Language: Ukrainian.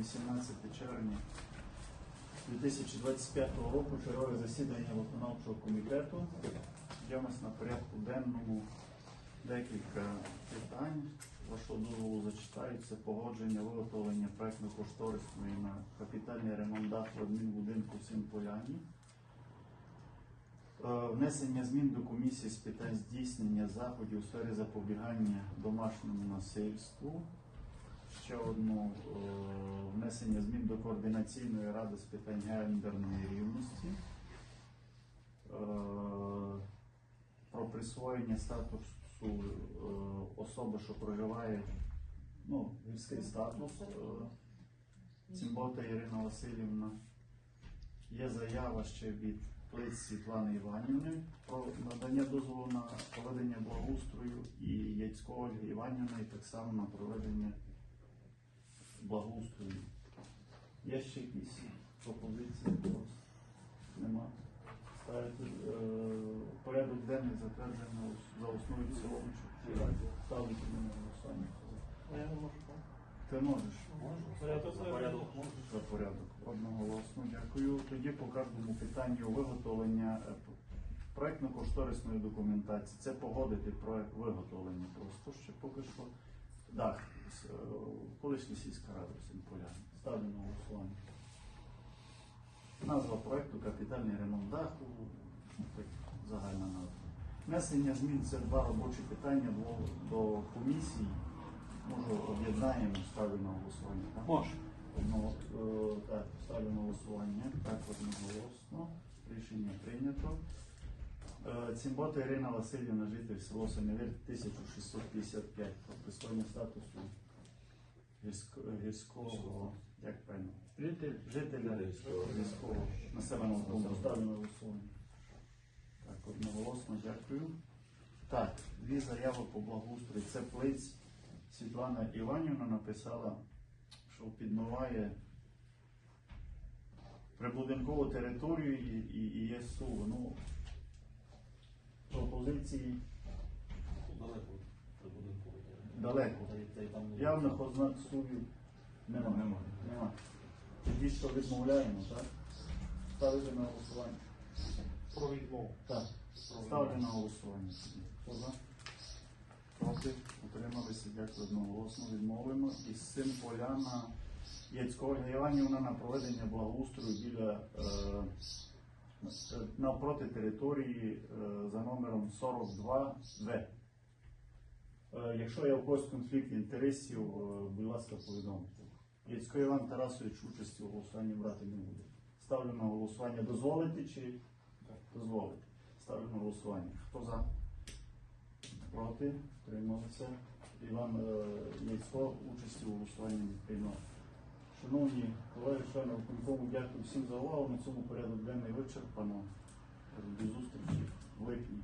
18 червня 2025 року чергове засідання виконавчого комітету. Нас на порядку денному декілька питань. Вашого дозволу зачитаю. Це погодження виготовлення проектно-кошторисної на капітальний ремонт даху адмінбудинку в Симполяні. Е, Внесення змін до комісії з питань здійснення заходів у сфері запобігання домашньому насильству. Ще одну е, внесення змін до координаційної ради з питань гендерної рівності. Е, Про присвоєння статусу е, особи, що проживає ну, гірський статус. Цимбота Ірина Васильівна. Є заява ще від Плиць Світлани Іванівни про надання дозволу на проведення благоустрою і Яцько Ольги Іванівни так само на проведення благоустрою. Є ще якісь пропозиції? Нема. Ставити е, порядок денний затверджено за основу і в цілому, чи ставити на голосування. Я не можу. Ти можеш? Порядок порядок можу. За порядок. Одноголосно. Дякую. Тоді по кожному питанню виготовлення е, проектно-кошторисної документації. Це погодити проект виготовлення просто ще поки що. Так, е, колишня сільська рада Симполян. Ставлю на голосування. Назва проекту капітальний ремонт даху. Ну, Загальна назва. Внесення змін це два робочі питання до, до комісії. Може об'єднаємо, ставлю на голосування. так? Може. Одного, е, так, ставлю на голосування. Так, одноголосно. Рішення прийнято. Е, Цімбота Ірина Васильівна, житель село Семевір, 1655. Про присвоєння статусу гірського, як правильно? Житель. Жителя Гірського. населеного пункту. Так, одноголосно, дякую. Так, дві заяви по благоустрою. Це плиць Світлана Іванівна написала, що підмиває прибудинкову територію і, і, і є сув. Ну, пропозиції Далеко прибудинку. далеко. Явних ознак сувів немає. Немає. Нема. Тоді що відмовляємо, так? Ставити на голосування. Про відмову. Так. Ставлю на голосування. Хто за? Проти? Утрималися, дякую одноголосно. Відмовимо. І з цим поляна Яцько Ольга Іванівна на проведення благоустрою біля е, навпроти території е, за номером 42 В. Е, якщо є у когось конфлікт інтересів, е, будь ласка, повідомте. Яцько Іван Тарасович участі у голосуванні брати не буде. Ставлю на голосування. Дозволити чи дозволити? Ставлю на голосування. Хто за? Проти? Трималися. Іван Яцько участі у голосуванні приймав. Шановні колеги, члени виконкому, дякую всім за увагу. На цьому порядок денний вичерпано. До зустрічі в липні.